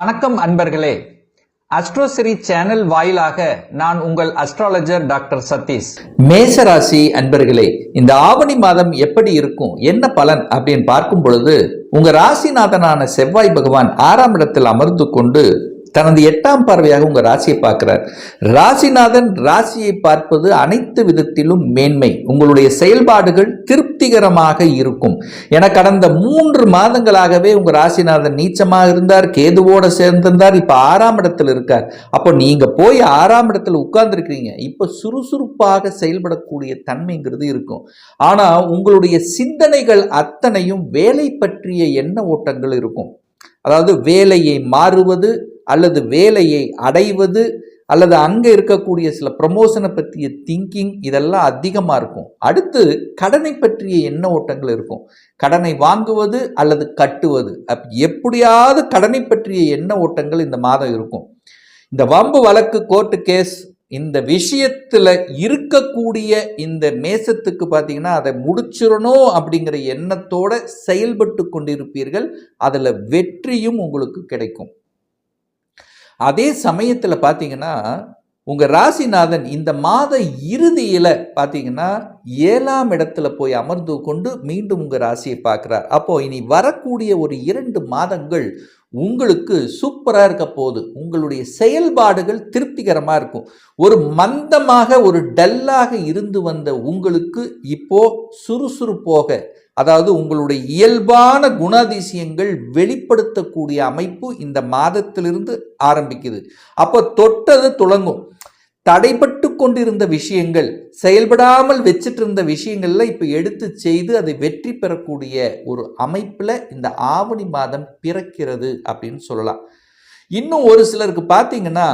வணக்கம் அன்பர்களே. அஸ்ட்ரோசிரி சேனல் வாயிலாக நான் உங்கள் அஸ்ட்ராலஜர் டாக்டர் சதீஷ். மேசராசி அன்பர்களே இந்த ஆவணி மாதம் எப்படி இருக்கும்? என்ன பலன்? அப்படின்னு பார்க்கும் பொழுது உங்க ராசிநாதனான செவ்வாய் பகவான் ஆறாம் இடத்தில் அமர்ந்து கொண்டு தனது எட்டாம் பார்வையாக உங்கள் ராசியை பார்க்கிறார். ராசிநாதன் ராசியை பார்ப்பது அனைத்து விதத்திலும் மேன்மை. உங்களுடைய செயல்பாடுகள் திருப்திகரமாக இருக்கும். என கடந்த மூன்று மாதங்களாகவே உங்கள் ராசிநாதன் நீச்சமாக இருந்தார் கேதுவோடு சேர்ந்திருந்தார் இப்போ ஆறாம் இடத்தில் இருக்கார். அப்போ நீங்கள் போய் ஆறாம் இடத்துல உட்கார்ந்துருக்கிறீங்க. இப்போ சுறுசுறுப்பாக செயல்படக்கூடிய தன்மைங்கிறது இருக்கும். ஆனால் உங்களுடைய சிந்தனைகள் அத்தனையும் வேலை பற்றிய எண்ண ஓட்டங்கள் இருக்கும். அதாவது வேலையை மாறுவது அல்லது வேலையை அடைவது அல்லது அங்கே இருக்கக்கூடிய சில ப்ரமோஷனை பற்றிய திங்கிங் இதெல்லாம் அதிகமாக இருக்கும். அடுத்து கடனை பற்றிய எண்ண ஓட்டங்கள் இருக்கும். கடனை வாங்குவது அல்லது கட்டுவது. அப் எப்படியாவது கடனை பற்றிய எண்ண ஓட்டங்கள் இந்த மாதம் இருக்கும். இந்த வம்பு வழக்கு கோர்ட்டு கேஸ் இந்த விஷயத்தில் இருக்கக்கூடிய இந்த மேசத்துக்கு பார்த்தீங்கன்னா அதை முடிச்சிடணும் அப்படிங்கிற எண்ணத்தோடு செயல்பட்டு கொண்டிருப்பீர்கள். அதில் வெற்றியும் உங்களுக்கு கிடைக்கும். அதே சமயத்தில் பார்த்தீங்கன்னா உங்கள் ராசிநாதன் இந்த மாத இறுதியில் பார்த்தீங்கன்னா ஏழாம் இடத்துல போய் அமர்ந்து கொண்டு மீண்டும் உங்கள் ராசியை பார்க்குறார். அப்போது இனி வரக்கூடிய ஒரு இரண்டு மாதங்கள் உங்களுக்கு சூப்பராக இருக்க போகுது. உங்களுடைய செயல்பாடுகள் திருப்திகரமாக இருக்கும். ஒரு மந்தமாக ஒரு டல்லாக இருந்து வந்த உங்களுக்கு இப்போ சுறுசுறுப்போக அதாவது உங்களுடைய இயல்பான குணாதிசயங்கள் வெளிப்படுத்தக்கூடிய அமைப்பு இந்த மாதத்திலிருந்து ஆரம்பிக்குது. அப்போ தொட்டது துளங்கும். தடைபட்டு கொண்டிருந்த விஷயங்கள் செயல்படாமல் வச்சுட்டு இருந்த விஷயங்கள்ல இப்போ எடுத்து செய்து அதை வெற்றி பெறக்கூடிய ஒரு அமைப்பில் இந்த ஆவணி மாதம் பிறக்கிறது அப்படின்னு சொல்லலாம். இன்னும் ஒரு சிலருக்கு பார்த்தீங்கன்னா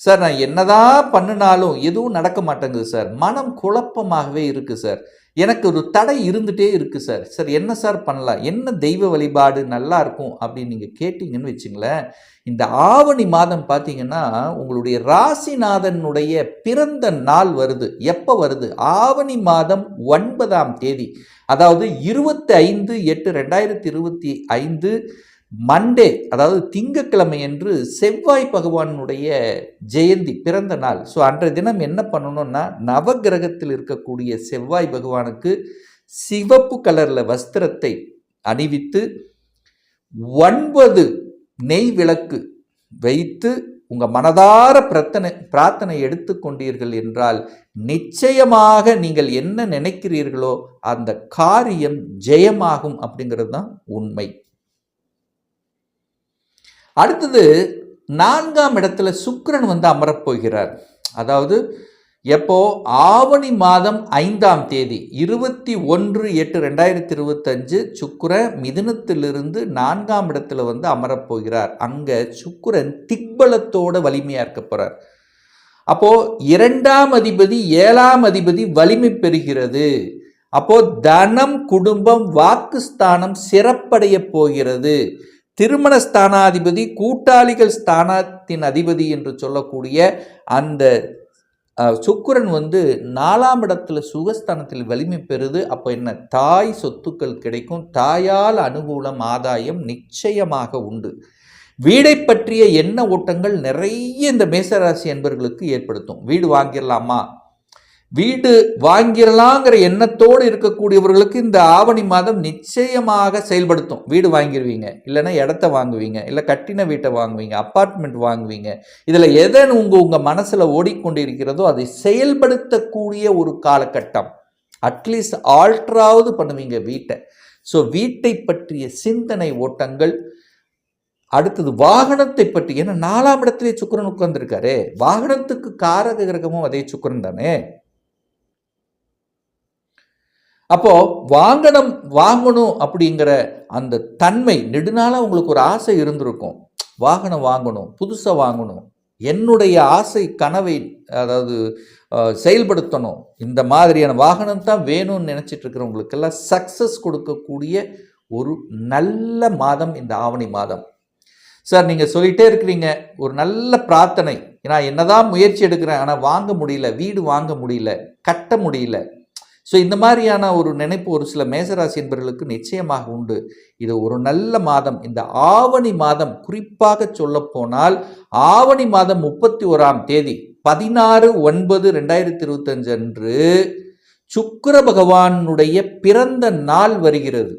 சார் நான் என்னதான் பண்ணினாலும் எதுவும் நடக்க மாட்டேங்குது சார். மனம் குழப்பமாகவே இருக்குது சார். எனக்கு ஒரு தடை இருந்துகிட்டே இருக்குது சார் சார் என்ன சார் பண்ணலாம்? என்ன தெய்வ வழிபாடு நல்லா இருக்கும் அப்படின்னு நீங்கள் கேட்டிங்கன்னு வச்சுங்களேன் இந்த ஆவணி மாதம் பார்த்தீங்கன்னா உங்களுடைய ராசிநாதனுடைய பிறந்த நாள் வருது. எப்போ வருது? ஆவணி மாதம் ஒன்பதாம் தேதி. அதாவது இருபத்தி ஐந்து எட்டு ரெண்டாயிரத்தி இருபத்தி ஐந்து மண்டே அதாவது திங்கக்கிழமை என்று செவ்வாய் பகவானுடைய ஜெயந்தி பிறந்த நாள். ஸோ அன்றைய தினம் என்ன பண்ணணும்னா நவகிரகத்தில் இருக்கக்கூடிய செவ்வாய் பகவானுக்கு சிவப்பு கலரில் வஸ்திரத்தை அணிவித்து ஒன்பது நெய் விளக்கு வைத்து உங்கள் மனதார பிரார்த்தனை பிரார்த்தனை எடுத்துக்கொண்டீர்கள் என்றால் நிச்சயமாக நீங்கள் என்ன நினைக்கிறீர்களோ அந்த காரியம் ஜெயமாகும் அப்படிங்கிறது தான் உண்மை. அடுத்தது நான்காம் இடத்துல சுக்கரன் வந்து அமரப்போகிறார். அதாவது எப்போ? ஆவணி மாதம் ஐந்தாம் தேதி இருபத்தி ஒன்று எட்டு ரெண்டாயிரத்தி இருபத்தஞ்சு சுக்கர மிதுனத்திலிருந்து நான்காம் இடத்துல வந்து அமரப்போகிறார். அங்கே சுக்கரன் திக்பலத்தோட வலிமையாக இருக்க போகிறார் அப்போது இரண்டாம் அதிபதி ஏழாம் அதிபதி வலிமை பெறுகிறது. அப்போது தனம் குடும்பம் வாக்குஸ்தானம் சிறப்படைய போகிறது. திருமண ஸ்தானாதிபதி கூட்டாளிகள் ஸ்தானத்தின் அதிபதி என்று சொல்லக்கூடிய அந்த சுக்கரன் வந்து நாலாம் இடத்துல சுகஸ்தானத்தில் வலிமை பெறுது. அப்போ என்ன? தாய் சொத்துக்கள் கிடைக்கும். தாயால் அனுகூலம் ஆதாயம் நிச்சயமாக உண்டு. வீடை பற்றிய எண்ண ஓட்டங்கள் நிறைய இந்த மேசராசி என்பர்களுக்கு ஏற்படுத்தும். வீடு வாங்கிடலாமா? வீடு வாங்கிடலாங்கிற எண்ணத்தோடு இருக்கக்கூடியவர்களுக்கு இந்த ஆவணி மாதம் நிச்சயமாக செயல்படுத்தும். வீடு வாங்கிடுவீங்க இல்லைன்னா இடத்த வாங்குவீங்க இல்லை கட்டின வீட்டை வாங்குவீங்க அப்பார்ட்மெண்ட் வாங்குவீங்க. இதில் எதை உங்கள் உங்கள் மனசில் ஓடிக்கொண்டிருக்கிறதோ அதை செயல்படுத்தக்கூடிய ஒரு காலகட்டம். அட்லீஸ்ட் ஆல்ட்ராவது பண்ணுவீங்க வீட்டை. ஸோ வீட்டை பற்றிய சிந்தனை ஓட்டங்கள் அடுத்தது வாகனத்தை பற்றி ஏன்னா நாலாம் இடத்துலேயே சுக்கிரன் உட்கார்ந்துருக்காரு. வாகனத்துக்கு காரக கிரகமும் அதே சுக்கிரன் தானே? அப்போது வாங்கணும் வாங்கணும் அப்படிங்கிற அந்த தன்மை நெடுநாளாக உங்களுக்கு ஒரு ஆசை இருந்திருக்கும். வாகனம் வாங்கணும் புதுசாக வாங்கணும். என்னுடைய ஆசை கனவை அதாவது செயல்படுத்தணும். இந்த மாதிரியான வாகனம் தான் வேணும்னு நினச்சிட்டு இருக்கிறவங்களுக்கெல்லாம் சக்ஸஸ் கொடுக்கக்கூடிய ஒரு நல்ல மாதம் இந்த ஆவணி மாதம். சார் நீங்கள் சொல்லிகிட்டே இருக்கிறீங்க ஒரு நல்ல பிரார்த்தனை. நான் என்னதான் முயற்சி எடுக்கிறேன் ஆனால் வாங்க முடியல வீடு வாங்க முடியல கட்ட முடியல. ஸோ இந்த மாதிரியான ஒரு நினைப்பு ஒரு சில மேசராசி என்பவர்களுக்கு நிச்சயமாக உண்டு. இது ஒரு நல்ல மாதம். இந்த ஆவணி மாதம் குறிப்பாக சொல்லப்போனால் ஆவணி மாதம் முப்பத்தி ஓராம் தேதி பதினாறு ஒன்பது ரெண்டாயிரத்தி இருபத்தஞ்சு அன்று சுக்கர பகவானுடைய பிறந்த நாள் வருகிறது.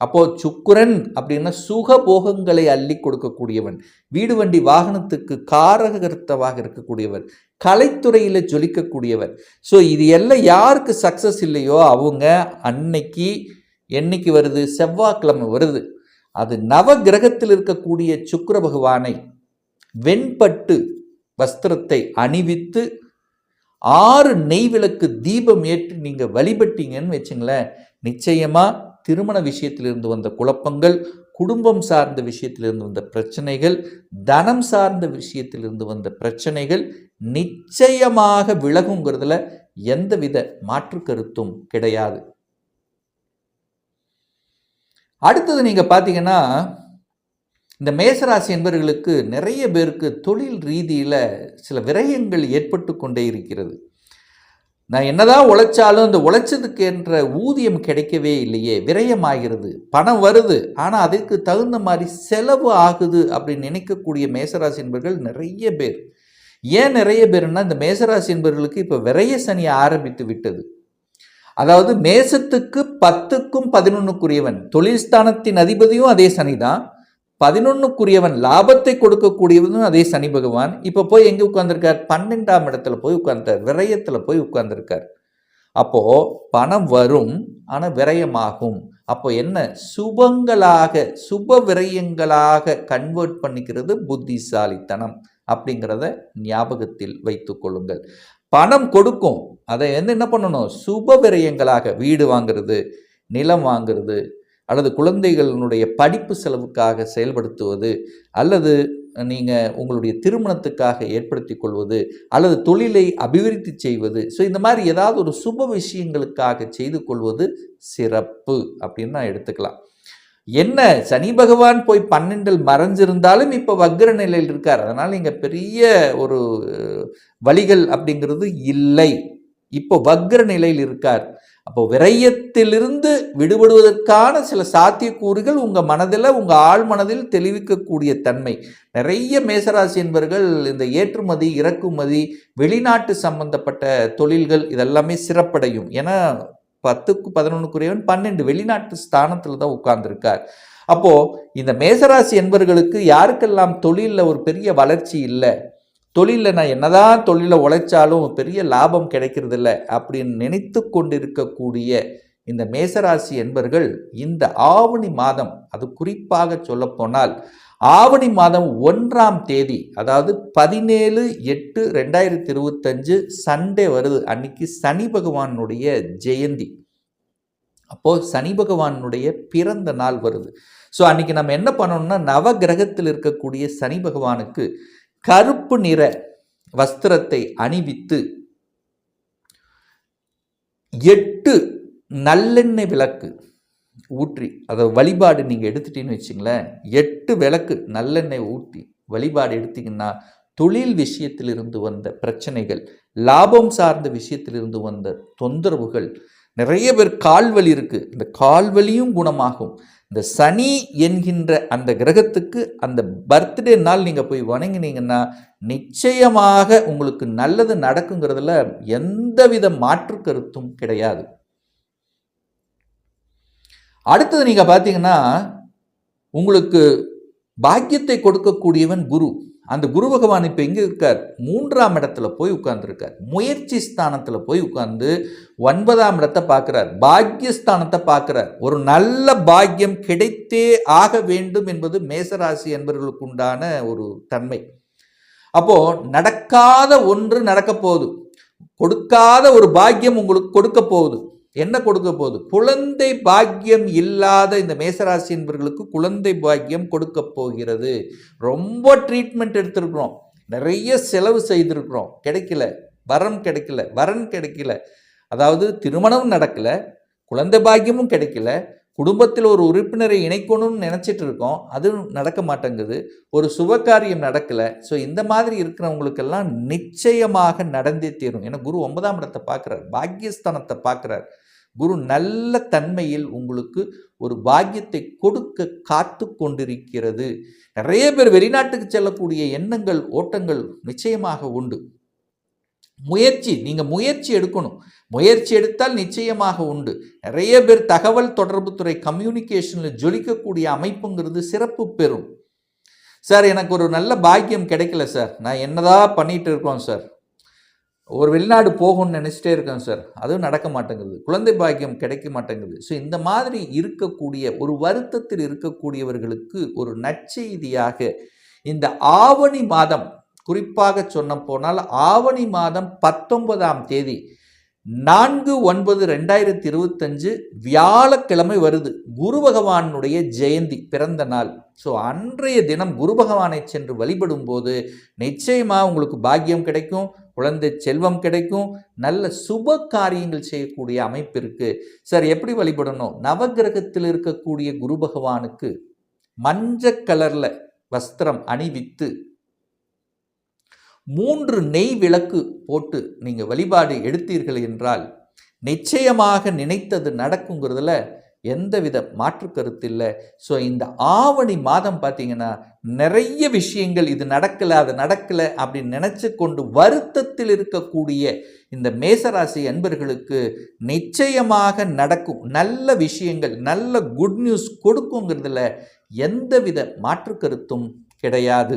அப்போது சுக்குரன் அப்படின்னா சுகபோகங்களை அள்ளி கொடுக்கக்கூடியவன். வீடு வண்டி வாகனத்துக்கு காரகர்த்தவாக இருக்கக்கூடியவர் கலைத்துறையில் ஜொலிக்கக்கூடியவர் ஸோ இது எல்லாம் யாருக்கு சக்ஸஸ் இல்லையோ அவங்க அன்னைக்கு என்னைக்கு வருது? செவ்வாய்க்கிழமை வருது. அது நவ கிரகத்தில் இருக்கக்கூடிய சுக்கர பகவானை வெண்பட்டு வஸ்திரத்தை அணிவித்து ஆறு நெய்விளக்கு தீபம் ஏற்றி நீங்கள் வழிபட்டீங்கன்னு வச்சுங்களேன் நிச்சயமாக திருமண விஷயத்திலிருந்து வந்த குழப்பங்கள் குடும்பம் சார்ந்த விஷயத்திலிருந்து வந்த பிரச்சனைகள் தனம் சார்ந்த விஷயத்திலிருந்து வந்த பிரச்சனைகள் நிச்சயமாக விலகுங்கிறதுல எந்தவித மாற்று கருத்தும் கிடையாது. அடுத்தது நீங்க பார்த்தீங்கன்னா இந்த மேசராசி என்பவர்களுக்கு நிறைய பேருக்கு தொழில் ரீதியில் சில விரயங்கள் ஏற்பட்டு கொண்டே இருக்கிறது. நான் என்னதான் உழைச்சாலும் அந்த உழைச்சதுக்கு என்ற ஊதியம் கிடைக்கவே இல்லையே விரயமாகிறது பணம் வருது ஆனால் அதுக்கு தகுந்த மாதிரி செலவு ஆகுது அப்படின்னு நினைக்கக்கூடிய மேசராசி என்பவர்கள் நிறைய பேர். ஏன் நிறைய பேர்னா இந்த மேசராசி என்பவர்களுக்கு இப்போ விரைய சனி ஆரம்பித்து விட்டது. அதாவது மேசத்துக்கு பத்துக்கும் பதினொன்னுக்குரியவன் தொழில் ஸ்தானத்தின் அதிபதியும் அதே சனி தான் பதினொன்னுக்குரியவன் லாபத்தை கொடுக்கக்கூடியவனும் அதே சனி பகவான். இப்போ போய் எங்கே உட்காந்துருக்கார் பன்னெண்டாம் இடத்துல போய் உட்காந்துருக்கார் விரயத்தில் போய் உட்காந்துருக்கார் அப்போது பணம் வரும் ஆனால் விரயமாகும். அப்போ என்ன? சுபங்களாக சுப விரயங்களாக கன்வெர்ட் பண்ணிக்கிறது புத்திசாலித்தனம் அப்படிங்கிறத ஞாபகத்தில் வைத்து கொள்ளுங்கள். பணம் கொடுக்கும். அதை வந்து என்ன பண்ணணும்? சுப விரயங்களாக வீடு வாங்குறது நிலம் வாங்குறது அல்லது குழந்தைகளினுடைய படிப்பு செலவுக்காக செயல்படுத்துவது அல்லது நீங்கள் உங்களுடைய திருமணத்துக்காக ஏற்படுத்தி கொள்வது அல்லது தொழிலை அபிவிருத்தி செய்வது. ஸோ இந்த மாதிரி ஏதாவது ஒரு சுப விஷயங்களுக்காக செய்து கொள்வது சிறப்பு அப்படின்னு நான் எடுத்துக்கலாம். என்ன? சனி பகவான் போய் பன்னெண்டில் மறைஞ்சிருந்தாலும் இப்போ வக்ர நிலையில் இருக்கார். அதனால் இங்கே பெரிய ஒரு வழிகள் அப்படிங்கிறது இல்லை. இப்போ வக்ர நிலையில் இருக்கார். அப்போ விரயத்திலிருந்து விடுபடுவதற்கான சில சாத்தியக்கூறுகள் உங்கள் மனதில் உங்கள் ஆள் மனதில் தெளிவிக்கக்கூடிய தன்மை. நிறைய மேசராசி என்பவர்கள் இந்த ஏற்றுமதி இறக்குமதி வெளிநாட்டு சம்பந்தப்பட்ட தொழில்கள் இதெல்லாமே சிறப்படையும். ஏன்னா பத்துக்கு பதினொன்றுக்குரியவன் பன்னெண்டு வெளிநாட்டு ஸ்தானத்தில் தான் உட்கார்ந்துருக்கார். அப்போது இந்த மேசராசி என்பவர்களுக்கு யாருக்கெல்லாம் தொழிலில் ஒரு பெரிய வளர்ச்சி இல்லை தொழிலில் நான் என்னதான் தொழிலில் உழைச்சாலும் பெரிய லாபம் கிடைக்கிறதில்ல அப்படின்னு நினைத்து கொண்டிருக்கக்கூடிய இந்த மேசராசி என்பர்கள் இந்த ஆவணி மாதம் அது குறிப்பாக சொல்லப்போனால் ஆவணி மாதம் ஒன்றாம் தேதி அதாவது பதினேழு எட்டு ரெண்டாயிரத்தி இருபத்தஞ்சு சண்டே வருது அன்னைக்கு சனி பகவானுடைய ஜெயந்தி. அப்போது சனி பகவானுடைய பிறந்த நாள் வருது. ஸோ அன்னைக்கு நம்ம என்ன பண்ணணும்னா நவகிரகத்தில் இருக்கக்கூடிய சனி பகவானுக்கு கருப்பு நிற வஸ்திரத்தை அணிவித்து எட்டு நல்லெண்ணெய் விளக்கு ஊற்றி அதை வழிபாடு நீங்கள் எடுத்துட்டீங்கன்னு வச்சுங்களேன் எட்டு விளக்கு நல்லெண்ணெய் ஊற்றி வழிபாடு எடுத்தீங்கன்னா தொழில் விஷயத்திலிருந்து வந்த பிரச்சனைகள் லாபம் சார்ந்த விஷயத்திலிருந்து வந்த தொந்தரவுகள் நிறைய பேர் கால்வலி இருக்குது இந்த கால்வலியும் குணமாகும். இந்த சனி என்கின்ற அந்த கிரகத்துக்கு அந்த பர்த்டே நாள் நீங்கள் போய் வணங்கினீங்கன்னா நிச்சயமாக உங்களுக்கு நல்லது நடக்குங்கிறதுல எந்தவித மாற்று கருத்தும் கிடையாது. அடுத்தது நீங்கள் பார்த்தீங்கன்னா உங்களுக்கு பாக்கியத்தை கொடுக்கக்கூடியவன் குரு. அந்த குரு பகவான் இப்போ எங்கே இருக்கார்? மூன்றாம் இடத்துல போய் உட்கார்ந்துருக்கார். முயற்சி ஸ்தானத்தில் போய் உட்கார்ந்து ஒன்பதாம் இடத்தை பார்க்குறார். பாக்கியஸ்தானத்தை பார்க்குறார். ஒரு நல்ல பாக்கியம் கிடைத்தே ஆக வேண்டும் என்பது மேசராசி என்பவர்களுக்கு உண்டான ஒரு தன்மை. அப்போது நடக்காத ஒன்று நடக்க போகுது. கொடுக்காத ஒரு பாக்கியம் உங்களுக்கு கொடுக்க போகுது. என்ன கொடுக்க போகுது? குழந்தை பாக்கியம் இல்லாத இந்த மேசராசி என்பவர்களுக்கு குழந்தை பாக்கியம் கொடுக்க போகிறது. ரொம்ப ட்ரீட்மெண்ட் எடுத்திருக்கிறோம். நிறைய செலவு செய்திருக்கிறோம். கிடைக்கல. வரம் கிடைக்கல. வரன் கிடைக்கல. அதாவது திருமணம் நடக்கல. குழந்தை பாக்கியமும் கிடைக்கல. குடும்பத்தில் ஒரு உறுப்பினரை இணைக்கணும்னு நினச்சிட்டு இருக்கோம். அதுவும் நடக்க மாட்டேங்குது. ஒரு சுபகாரியம் நடக்கலை. ஸோ இந்த மாதிரி இருக்கிறவங்களுக்கெல்லாம் நிச்சயமாக நடந்தே தீரும். ஏன்னா குரு ஒன்பதாம் இடத்தை பார்க்குறார். பாக்கியஸ்தானத்தை பார்க்குறார். குரு நல்ல தன்மையில் உங்களுக்கு ஒரு பாக்கியத்தை கொடுக்க காத்து கொண்டிருக்கிறது நிறைய பேர் வெளிநாட்டுக்கு செல்லக்கூடிய எண்ணங்கள் ஓட்டங்கள் நிச்சயமாக உண்டு. முயற்சி நீங்கள் முயற்சி எடுக்கணும். முயற்சி எடுத்தால் நிச்சயமாக உண்டு. நிறைய பேர் தகவல் தொடர்புத்துறை கம்யூனிகேஷனில் ஜொலிக்கக்கூடிய அமைப்புங்கிறது சிறப்பு பெறும். சார் எனக்கு ஒரு நல்ல பாக்கியம் கிடைக்கல சார். நான் என்னதான் பண்ணிகிட்டு இருக்கோம் சார். ஒரு வெளிநாடு போகணும்னு நினச்சிட்டே இருக்கேன் சார் அதுவும் நடக்க மாட்டேங்குது. குழந்தை பாக்கியம் கிடைக்க மாட்டேங்குது. ஸோ இந்த மாதிரி இருக்கக்கூடிய ஒரு வருத்தத்தில் இருக்கக்கூடியவர்களுக்கு ஒரு நற்செய்தியாக இந்த ஆவணி மாதம் குறிப்பாக சொன்ன போனால் ஆவணி மாதம் பத்தொன்பதாம் தேதி நான்கு ஒன்பது ரெண்டாயிரத்தி இருபத்தஞ்சு வியாழக்கிழமை வருது. குரு பகவானுடைய ஜெயந்தி பிறந்த நாள். ஸோ அன்றைய தினம் குரு பகவானை சென்று வழிபடும் போது நிச்சயமாக உங்களுக்கு பாக்கியம் கிடைக்கும். குழந்தை செல்வம் கிடைக்கும். நல்ல சுப காரியங்கள் செய்யக்கூடிய அமைப்பு இருக்கு. சார் எப்படி வழிபடணும்? நவகிரகத்தில் இருக்கக்கூடிய குரு பகவானுக்கு மஞ்சள் கலர்ல வஸ்திரம் அணிவித்து மூன்று நெய் விளக்கு போட்டு நீங்கள் வழிபாடு எடுத்தீர்கள் என்றால் நிச்சயமாக நினைத்தது நடக்குங்கிறதுல எந்தவித மாற்று கருத்து இல்லை ஸோ இந்த ஆவணி மாதம் பார்த்தீங்கன்னா நிறைய விஷயங்கள் இது நடக்கலை அது நடக்கலை அப்படின்னு நினச்சி கொண்டு வருத்தத்தில் இருக்கக்கூடிய இந்த மேசராசி அன்பர்களுக்கு நிச்சயமாக நடக்கும். நல்ல விஷயங்கள் நல்ல குட் நியூஸ் கொடுக்குங்கிறதுல எந்தவித மாற்று கருத்தும் கிடையாது.